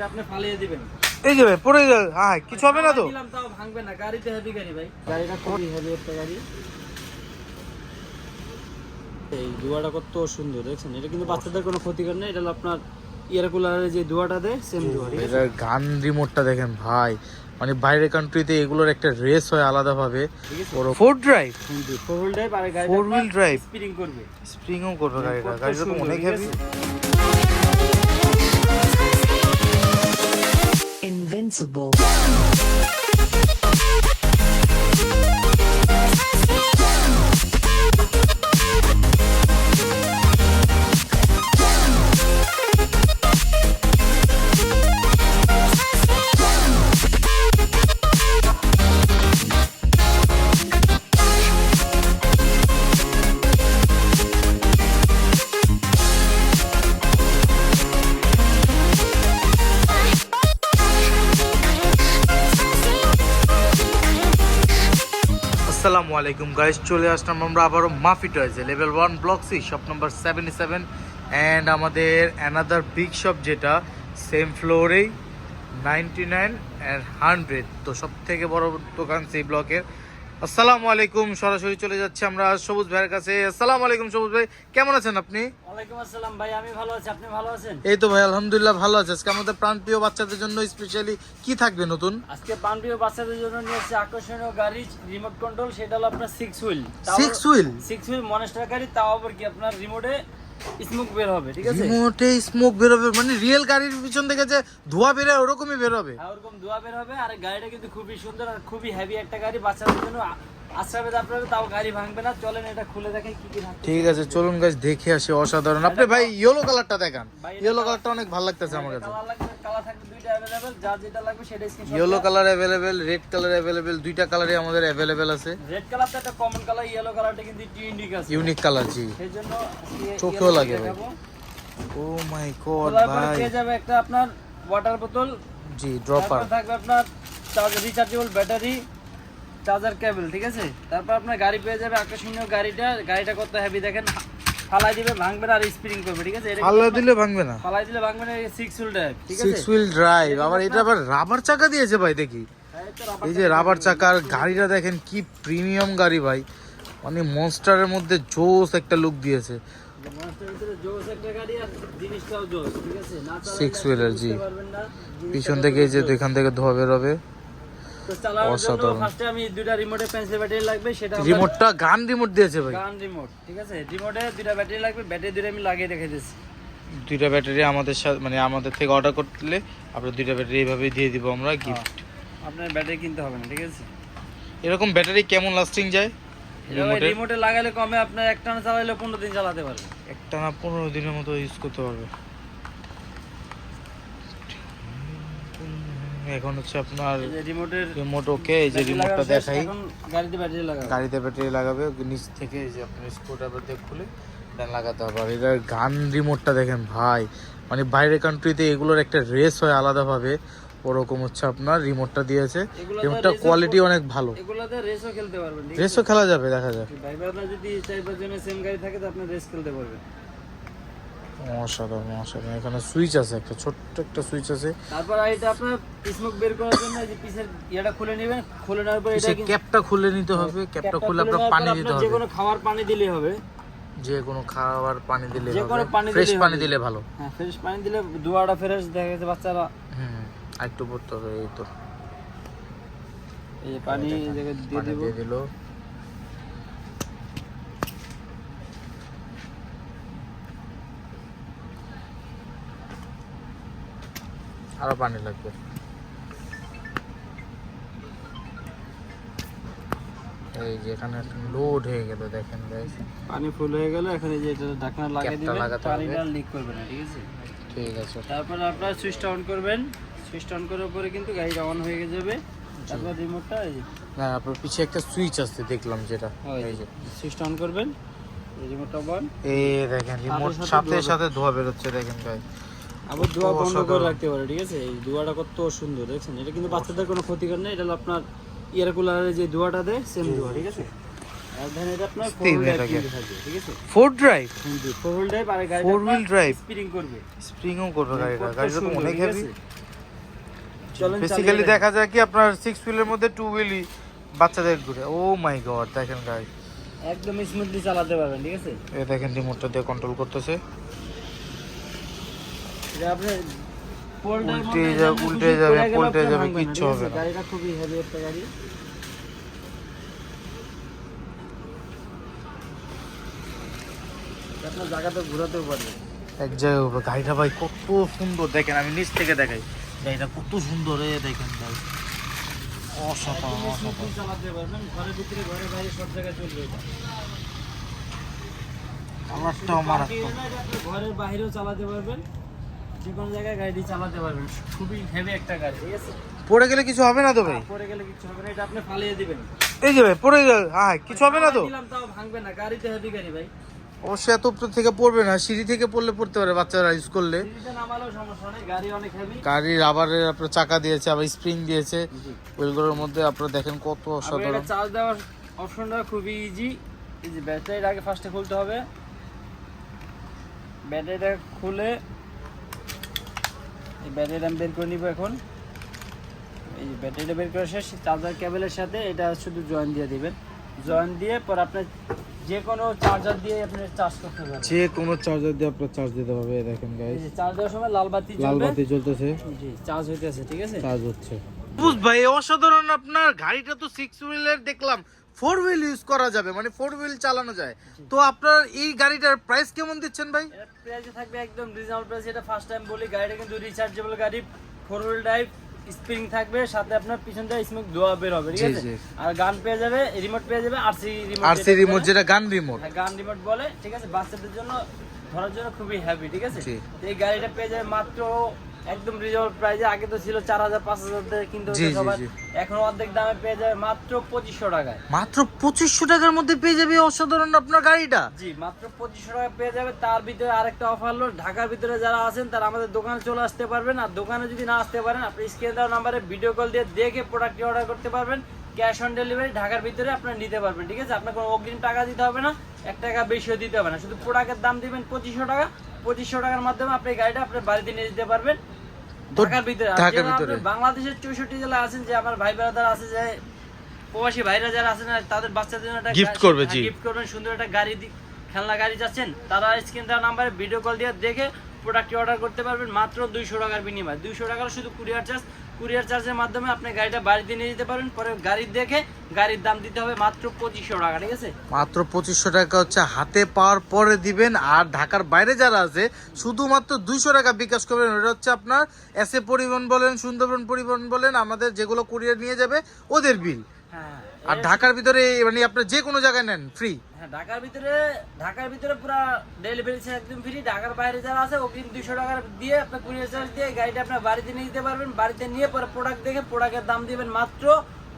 এটা আপনি ফালিয়ে দিবেন। এই যে ভাই পড়ে যাবে হ্যাঁ কিছু হবে না তো? দিলাম তাও ভাঙবে না। গাড়িতে হেভি গাড়ি ভাই। গাড়িটা খুবই হেভি একটা গাড়ি। এই দুয়াটা কত সুন্দর দেখছেন? এটা কিন্তু বাচ্চাদের কোনো ক্ষতিকর নেই এটা আপনার ইয়ার কুলারের যে দুয়াটা দেয় সেম দুয়া ঠিক এটার গান রিমোটটা দেখেন ভাই। মানে বাইরের কান্ট্রিতে এগুলোর একটা রেস হয় আলাদাভাবে। Four drive four wheel drive আর গাড়ি Four wheel drive? স্পিডিং করবে। স্প্রিংও করবে গাড়িটা। গাড়িটা তো অনেক হেভি Invincible. আসসালামু আলাইকুম গাইজ চলে আসলাম আমরা আবারও মাফি টয়েজে level one block C shop number seventy seven and আমাদের অ্যানাদার বিগ শপ যেটা সেম ফ্লোরেই নাইনটি নাইন অ্যান্ড হান্ড্রেড তো সব থেকে বড় দোকান সেই ব্লকের আসসালামু আলাইকুম। সরাসরি চলে যাচ্ছে আমরা সবুজ ভাইয়ের কাছে। আসসালামু আলাইকুম সবুজ ভাই কেমন আছেন আপনি? ওয়ালাইকুম আসসালাম ভাই আমি ভালো আছি। আপনি ভালো আছেন? এই তো ভাই আলহামদুলিল্লাহ ভালো আছে। আজকে আমাদের প্রাণপ্রিয় বাচ্চাদের জন্য স্পেশালি কি থাকবে নতুন? আজকে বানপ্রিয় বাচ্চাদের জন্য নিয়ে এসেছি আকর্ষণীয় গাড়ি রিমোট কন্ট্রোল সেটা হলো আপনার six wheel six wheel six wheel monster গাড়ি তাও আবার কি আপনার রিমোটে স্মোক বের হবে ঠিক আছে? রিমোটে স্মোক বেরোবে মানে রিয়েল গাড়ির পিছন থেকে যে ধোঁয়া বেরোয় ওরকমই বেরোবে হ্যাঁ, ওরকম ধোয়া বের হবে আর গাড়িটা কিন্তু খুবই সুন্দর আর খুবই হেভি একটা গাড়ি বাচ্চাদের জন্য আশ্রাবে আপনার তাও গাড়ি ভাঙবে না। চলেন এটা খুলে দেখেন কি কি ঠিক আছে চলুন গাছ দেখে আসি অসাধারণ। আপনি ভাই ইয়েলো কালারটা দেখান। ইয়েলো কালারটা অনেক ভালো লাগতেছে আমার কাছে। যেটা লাগবে সেটা screenshot yellow colour available red colour available দুইটা কালারই আমাদের অ্যাভেলেবেল আছে। রেড কালারটা একটা কমন কালার ইয়েলো কালারটা কিন্তু ইউনিক আছে। ইউনিক কালার জি। সেই জন্য চোখেও লাগে ভাই। ও মাই গড ভাই। পেয়ে যাবে একটা আপনার ওয়াটার বোতল জি ড্রপার থাকবে আপনার charger rechargeable battery charger cable ঠিক আছে? তারপর আপনার গাড়ি পেয়ে যাবে আকর্ষণীয় গাড়িটা। গাড়িটা কত হেভি দেখেন? ফালাই দিবে ভাঙবে না আর স্পিডিং করবে ঠিক আছে? আল্লাহ দিলে ভাঙবে না। ফালাই দিলে ভাঙবে না সিক্স হুইল ড্রাইভ ঠিক আছে? সিক্স হুইল ড্রাইভ আবার এটা আবার রাবার চাকা দিয়েছে ভাই দেখি। হ্যাঁ, এই যে রাবার চাকার গাড়িটা দেখেন কি প্রিমিয়াম গাড়ি ভাই। মানে মনস্টারের মধ্যে জোস একটা লুক দিয়েছে। Monster এর ভিতরে জোস একটা গাড়ি আর জিনিসটাও জোস ঠিক আছে? না চালালে Six জি। পিছন থেকে এই যে এখান থেকে ধোয়া বেরোবে। তো চালানোর জন্য ফার্স্টে আমি দুইটা রিমোটে পেন্সিল ব্যাটারি লাগবে সেটা রিমোটটা গান রিমোট দিয়েছে ভাই। গান রিমোট ঠিক আছে? রিমোটে দুইটা ব্যাটারি লাগবে ব্যাটারি দুইটা আমি লাগিয়ে রেখে দিয়েছি। দুইটা ব্যাটারি আমাদের সাথে মানে আমাদের থেকে অর্ডার করলে আমরা দুইটা ব্যাটারি এইভাবে দিয়ে দিব আমরা গিফট আপনার ব্যাটারি কিনতে হবে না ঠিক আছে? এরকম ব্যাটারি কেমন লাস্টিং যায় রিমোটে লাগালে কমে আপনার একটানা চালাইলে পনেরো দিন চালাতে পারবে। একটা না পনেরো দিনের মতো ইউজ করতে পারবে। এখন হচ্ছে আপনার রিমোটের রিমোট ওকে এই যে রিমোটটা দেখাই। গাড়িতে ব্যাটারি লাগাবে। গাড়িতে ব্যাটারি লাগাবে নিচ থেকে এই যে আপনার স্ক্রুড্রাইভার দিয়ে খুলে লাগাতে হবে। আর এটার গান রিমোটটা দেখেন ভাই মানে বাইরের কান্ট্রিতে এগুলোর একটা রেস হয় আলাদাভাবে ওরকম হচ্ছে আপনার রিমোটটা দিয়েছে। রিমোটটা কোয়ালিটি অনেক ভালো। এগুলোতে রেসও খেলতে পারবেন রেসও খেলা যাবে দেখা যায় ভাই যদি চার পাঁচ সেম গাড়ি থাকে তো আপনি রেস খেলতে পারবেন। অসাধারণ অসাধারণ এখানে সুইচ আছে একটা ছোট্ট একটা সুইচ আছে। তারপর এটা আপনার স্মোক বের করার জন্য যে পিছের ইয়েটা খুলে নেবেন খুলে নেওয়ার পর এটা ক্যাপটা খুলে নিতে হবে ক্যাপটা ক্যাপটা খুলে আপনার পানি দিতে আপনার যে কোনো খাবার পানি দিলে হবে। যে কোনো খাবার পানি দিলে যে কোনো পানি ফ্রেশ পানি দিলে ভালো। হ্যাঁ ফ্রেশ পানি দিলে দুয়াটা ফ্রেশ দেখা গেছে বাচ্চারা। হুম একটু পড়তে হবে এই তো। এই পানি দিয়ে দেবো। আরও পানি লাগবে। এই যে এখানে লোড হয়ে গেল দেখেন গাইস পানি ফুল হয়ে গেল এখন যে এটা ঢাকনা লাগিয়ে দিবেন। পানিটা লিক করবে না ঠিক আছে? ঠিক আছে। তারপর আপনার সুইচটা অন করবেন। সুইচটা অন করার পরে কিন্তু গাড়িটা অন হয়ে যাবে। তারপর রিমোটটা এই না আপনার পিছে একটা সুইচ আছে দেখলাম যেটা। এই যে। সুইচটা অন করবেন। এই রিমোটটা অন এই দেখেন রিমোট সাথে সাথে ধোয়া ধোয়া বেরোচ্ছে দেখেন গাই আবার ধোয়া বন্ধ করে। রাখতে পারে ঠিক আছে? এই ধোয়াটা কত সুন্দর দেখছেন? এটা কিন্তু বাচ্চাদের কোনো ক্ষতিকর নেই এটা হলো আপনার ইয়ার কুলারের যে ধোয়াটা দেয় সেম ধোয়া ঠিক আছে? Four drive four wheel drive গাড়ি করবে। স্প্রিংও করবে গাড়িটা। গাড়িটা তো অনেক হেভি বেসিক্যালি দেখা যায় কি আপনার সিক্স হুইলের মধ্যে টু হুইলই বাচ্চাদের ঘুরে। ও মাই গড দেখেন গাই একদম স্মুথলি চালাতে পারবেন ঠিক আছে? এ দেখেন রিমোটটা দিয়ে কন্ট্রোল করতেছে। উল্টে যাবে, উল্টে যাবে, পল্টে যাবে, কিচ্ছু হবে না। গাড়িটা খুবই হেভি একটা গাড়ি। আপনার জায়গাতে ঘোরাতেও পারবে। এক জায়গায় উপরে গাড়িটা ভাই কত সুন্দর। দেখেন আমি নিচ থেকে দেখাই। গাড়িটা কত সুন্দর এ দেখেন ভাই। অসাধারণ অসাধারণ। চালাতে পারবেন। ঘরের ভিতরে ঘরে বাইরে সব জায়গায় চলবে এটা। কালারটাও মারাত্মক। এটা ঘরের বাইরেও চালাতে পারবেন। যে কোনো জায়গায় গাড়ি চালাতে পারবেন। খুবই হেভি একটা গাড়ি। ঠিক আছে? পড়ে গেলে কিছু হবে না তো ভাই? পরে গেলে কিছু হবে না এটা আপনি ফালিয়ে দিবেন। এই যে ভাই পড়ে গেলে। হ্যাঁ কিছু হবে না তো? দিলাম তাও ভাঙবে না। গাড়িতে হেভি গাড়ি ভাই। অবশ্যই এত উপর থেকে পড়বে না সিঁড়ি থেকে পড়লে পড়তে পারে বাচ্চারা ইউজ করলে। গাড়ি রাবারের আপনার চাকা দিয়েছে আবার স্প্রিং দিয়েছে। ওইগুলোর মধ্যে আপনারা দেখেন কত অসাধারণ। চার্জ দেওয়ার অপশনটা খুবই ইজি এই যে ব্যাটারিটা আগে ফার্স্টে খুলতে হবে। ব্যাটারিটা খুলে এই ব্যাটারিটা আমি বের করে নিব এখন। এই যে ব্যাটারিটা বের করে শেষ চার্জার কেবলের সাথে এটা শুধু জয়েন দিয়ে দিবেন। জয়েন দিয়ে পর আপনি যে কোনো চার্জার দিয়ে আপনি চার্জ করতে পারবেন। যে কোনো চার্জার দিয়ে আপনার চার্জ দিতে পারবে দেখেন এই গাইস যে চার্জ দেওয়ার সময় লাল বাতি লাল বাতি জ্বলতেছে। জি চার্জ হইতেছে ঠিক আছে? চার্জ হচ্ছে। বুঝ ভাই অসাধারণ আপনার গাড়িটা তো সিক্স হুইলের দেখলাম। ফোর হুইল ইউজ করা যাবে মানে ফোর হুইল চালানো যায়। তো আপনার এই গাড়িটার প্রাইস কেমন দিচ্ছেন ভাই? প্রাইসে থাকবে একদম রিজনেবল প্রাইস এটা ফার্স্ট টাইম বলি গাড়িটা কিন্তু রিচার্জেবল গাড়ি ফোর হুইল ড্রাইভ স্প্রিং থাকবে সাথে আপনার পিছনটা স্মোক ধোয়া বের হবে ঠিক আছে? আর গান পেয়ে যাবে রিমোট পেয়ে যাবে RC remote R C remote যেটা গান রিমোট গান রিমোট বলে ঠিক আছে? বাচ্চাদের জন্য ধরার জন্য খুবই হ্যাপি ঠিক আছে? এই গাড়িটা পেয়ে যাবে মাত্র একদম রিজনেবল প্রাইসে আগে তো ছিল চার হাজার পাঁচ হাজার দিয়ে কিনতে হতো সবার এখন অর্ধেক দামে পেয়ে যাবে মাত্র পঁচিশশো টাকায়। মাত্র পঁচিশশো টাকার মধ্যে পেয়ে যাবে অসাধারণ আপনার গাড়িটা? জি মাত্র পঁচিশশো টাকা পেয়ে যাবে। তার ভিতরে আরেকটা অফার হলো ঢাকার ভিতরে যারা আছেন তারা আমাদের দোকানে চলে আসতে পারবেন। আর দোকানে যদি না আসতে পারেন আপনি স্ক্রিনে দেওয়া নাম্বারে ভিডিও কল দিয়ে দেখে প্রোডাক্টটি অর্ডার করতে পারবেন। ক্যাশ অন ডেলিভারি ঢাকার ভিতরে আপনারা নিতে পারবেন ঠিক আছে? আপনার কোনো অগ্রিম টাকা দিতে হবে না এক টাকা বেশিও দিতে হবে না। শুধু প্রোডাক্টের দাম দিবেন পঁচিশশো টাকা। পঁচিশশো টাকার মাধ্যমে আপনি গাড়িটা আপনার বাড়িতে নিয়ে যেতে পারবেন। ঢাকার ভিতরে ঢাকার ভিতরে। বাংলাদেশের চৌষট্টি জেলা আছেন যে আমার ভাই বেড়াদার আছে যে প্রবাসী ভাইরা যারা আছেন তাদের বাচ্চাদের জন্য একটা গিফট করবে, জি। গিফট করবেন সুন্দর একটা গাড়ি খেলনা গাড়ি যাচ্ছেন তারা স্ক্রিন দেওয়া নাম্বারে ভিডিও কল দিয়ে দেখে প্রোডাক্টটি অর্ডার করতে পারবেন মাত্র দুইশো টাকার বিনিময় দুইশো টাকার শুধু কুরিয়ার চার্জ কুরিয়ার চার্জের মাধ্যমে আপনি গাড়িটা বাড়িতে নিয়ে যেতে পারেন পরে গাড়ি দেখে গাড়ির দাম দিতে হবে মাত্র পঁচিশশো টাকা ঠিক আছে? মাত্র পঁচিশশো টাকা হচ্ছে হাতে পাওয়ার পরে দিবেন আর ঢাকার বাইরে যারা আছে শুধুমাত্র দুইশো টাকা বিকাশ করবেন। ওটা হচ্ছে আপনার এস এ পরিবহন বলেন সুন্দরবন পরিবহন বলেন আমাদের যেগুলো কুরিয়ার নিয়ে যাবে ওদের বিল হ্যাঁ। আর ঢাকার ভিতরে মানে আপনি যে কোনো জায়গায় নেন ফ্রি হ্যাঁ ঢাকার ভিতরে ঢাকার ভিতরে পুরো ডেলিভারি একদম ফ্রি ঢাকার বাইরে যারা আছে অগ্রিম দুইশো টাকা দিয়ে আপনার কুরিয়ার চার্জ দিয়ে গাড়িটা আপনার বাড়িতে নিয়ে যেতে পারবেন। বাড়িতে নিয়ে পরে প্রোডাক্ট দেখে প্রোডাক্টের দাম দিবেন মাত্র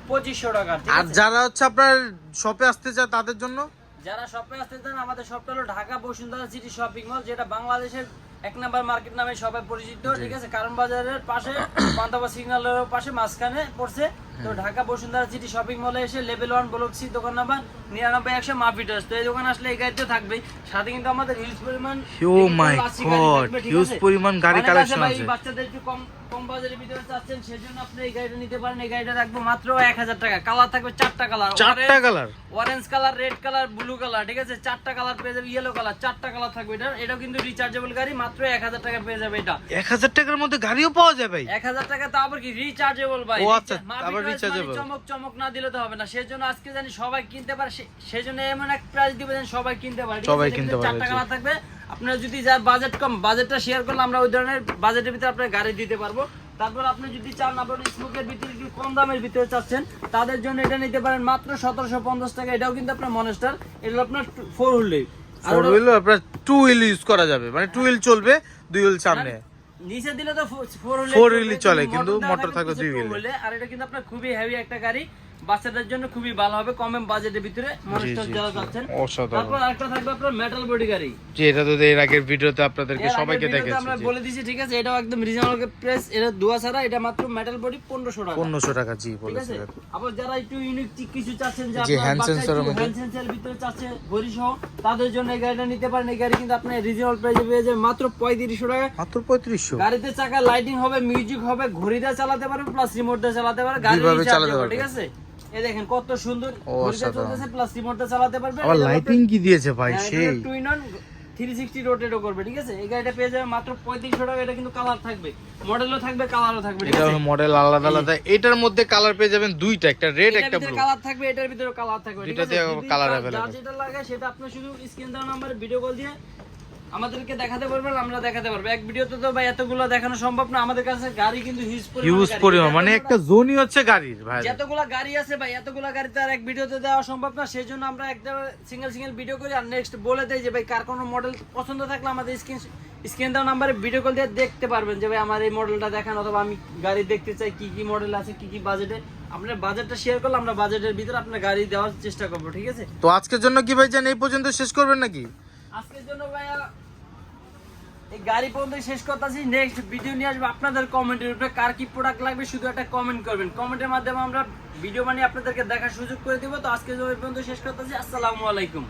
পঁচিশশো টাকা আর যারা হচ্ছে আপনার শপে আসতে চায় তাদের জন্য? যারা শপে আসতে চান আমাদের শপটা হলো Dhaka Bashundhara city shopping mall যেটা বাংলাদেশের এক নাম্বার মার্কেট নামে সবাই পরিচিত ঠিক আছে? কারণ বাজারের পাশে পান্তাবা সিগন্যালের পাশে মাঝখানে পড়ছে। তো ঢাকা বসুন্ধরা সিটি শপিং মলে এসে লেভেল ওয়ান ব্লক সি দোকান নাম্বার নিরানব্বই একশো মাফিটার্স তো এই দোকান আসলে এই গাড়িতে থাকবেই। সাথে কিন্তু আমাদের হিউজ পরিমাণ my লাসি গাড়ি থাকবে, আছে? পরিমাণ গাড়ি ভাই, আছে। বাচ্চাদের একটু কম কম বাজারের ভিতরে চাচ্ছেন সেজন্য আপনি এই গাড়িটা নিতে পারেন। এই গাড়িটা রাখব মাত্র এক হাজার টাকা। কালার থাকবে চারটা কালার চারটা colour orange colour red colour blue colour ঠিক আছে? চারটা কালার পেয়ে যাবে ইয়েলো কালার চারটা কালার থাকবে এটা এটাও কিন্তু রিচার্জেবল গাড়ি মাত্র এক হাজার টাকা পেয়ে যাবে এটা। এক হাজার টাকার মধ্যে গাড়িও পাওয়া যাবে এক হাজার টাকা তো আবার কি? রিচার্জেবল ভাই ও আচ্ছা, আবার মানে চমক চমক না দিলে তো হবে না। সেজন্য আজকে জানি সবাই কিনতে পারে সেজন্য এমন এক প্রাইস দিবে যেন সবাই কিনতে পারে সবাই কিনতে পারে, চারটা কালার থাকবে। আপনার যদি যার বাজেট কম বাজেটটা শেয়ার করলে আমরা ওই ধরনের বাজেটের ভিতরে আপনার গাড়ি দিতে পারব। তারপর আপনি যদি চান আপনার স্মোকের ভিতরে একটু কম দামের ভিতরে চাচ্ছেন তাদের জন্য এটা নিতে পারেন মাত্র সতেরোশো পঞ্চাশ টাকা। এটাও কিন্তু আপনার মনেস্টার এটা আপনার ফোর হুইল আর ফোর হুইল আপনার টু হুইল ইউজ করা যাবে মানে টু হুইল চলবে দুই হুইল সামনে। নিচে দিলে তো ফোর হুইল চলে, কিন্তু মোটর থাকে দুই হুইল। আর এটা কিন্তু আপনার খুবই হেভি একটা গাড়ি বাচ্চাদের জন্য খুবই ভালো হবে কম বাজেটের ভিতরে মনস্টার যারা যাচ্ছেন তারপর আরেকটা থাকবে আপনার মেটাল বডি গাড়ি। যে এটা তো এর আগের ভিডিওতে আপনাদেরকে সবাইকে আমরা বলে দিয়েছি ঠিক আছে? এটাও একদম রিজনেবল প্রাইস এটা দুয়া ছাড়া এটা মাত্র মেটাল বডি পনেরোশো টাকা। পনেরোশো টাকা জি আবার যারা একটু ইউনিক কিছু চাচ্ছেন যে জি, আপনার মধ্যে। ভিতরে চাচ্ছে ঘড়ি সহ তাদের জন্য এই গাড়িটা নিতে পারেন। এই গাড়ি কিন্তু আপনার রিজনেবল প্রাইসে পেয়ে যাবেন মাত্র পঁয়ত্রিশশো টাকা। মাত্র পঁয়ত্রিশশো। গাড়িতে চাকা লাইটিং হবে মিউজিক হবে ঘড়ি দিয়ে চালাতে পারবে প্লাস রিমোট দিয়ে চালাতে পারবে গাড়ি চালাতে হবে, পারবে। ঠিক আছে? এই দেখেন কত সুন্দর ও, ঘড়ি দিয়ে অসাধারণ। চলতেছে প্লাস রিমোট চালাতে পারবে। আবার লাইটিং কি দিয়েছে ভাই? হ্যাঁ, সেই। টুইন অন 360 রোটেটও করবে ঠিক আছে? এই গাড়িটা পেয়ে যাবে মাত্র 3500 টাকা এটা কিন্তু কালার থাকবে। মডেলও থাকবে কালারও থাকবে এটা মডেল আলাদা আলাদা। এটার মধ্যে কালার পেয়ে যাবেন দুইটা একটা রেড একটা ব্লু কালার থাকবে এটার ভিতরে কালার থাকবে দুইটাতে। যার যেটা লাগে সেটা আপনি শুধু স্ক্রিন দেওয়া নাম্বারে ভিডিও কল দিয়ে আমাদেরকে দেখাতে পারবেন আমরা দেখাতে পারব। এক ভিডিওতে তো ভাই এতগুলো দেখানো সম্ভব না। আমাদের কাছে গাড়ি কিন্তু হিউজ হিউজ পরিমাণ মানে একটা জোনই হচ্ছে গাড়ির ভাই। যতগুলা গাড়ি আছে ভাই এতগুলা গাড়িতে আর এক ভিডিওতে দেওয়া সম্ভব না। সেই জন্য আমরা একটা সিঙ্গেল সিঙ্গেল ভিডিও করি আর নেক্সট বলে দেই যে ভাই কার কোনো মডেল পছন্দ থাকলে আমাদের স্ক্রিন স্ক্রিন দেওয়া নাম্বারে ভিডিও কল দিয়ে দেখতে পারবেন যে ভাই আমার এই মডেলটা দেখান অথবা আমি গাড়ি দেখতে চাই কি কি মডেল আছে কি কি বাজেটে আপনার বাজেটটা শেয়ার করলে আমরা বাজেটের ভিতরে আপনার গাড়ি দেওয়ার চেষ্টা করব ঠিক আছে? তো আজকের জন্য কি ভাই জান এই পর্যন্ত শেষ করবেন নাকি? আজকের জন্য ভাইয়া এই গাড়ি পর্যন্ত শেষ করতেছি। নেক্সট ভিডিও নিয়ে আসব আপনাদের কমেন্টের উপরে। কার কি প্রোডাক্ট লাগবে শুধু একটা কমেন্ট করবেন। কমেন্টের মাধ্যমে আমরা ভিডিও বানিয়ে আপনাদেরকে দেখার সুযোগ করে দিব। তো আজকে পর্যন্ত শেষ করতেছি। আসসালামু আলাইকুম।